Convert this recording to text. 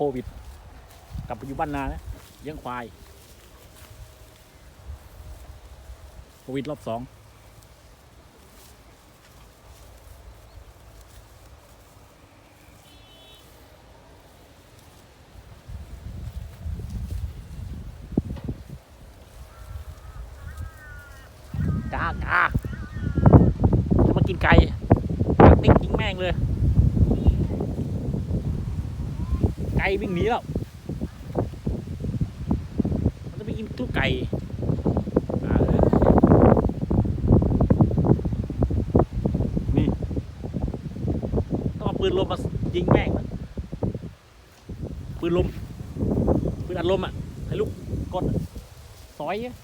โควิด กลับไปอยู่บ้านนานะเลี้ยงควาย โควิดรอบสองกากาจะมากินไก่ติ๊กยิงแม่งเลย ไก่วิ่งหนีแล้ว มันจะไปกินทุกไก่นี่ต้องเอาปืนลมมายิงแม่งปืนลมปืนอัดลมอะให้ลูกกดอะสอยอะ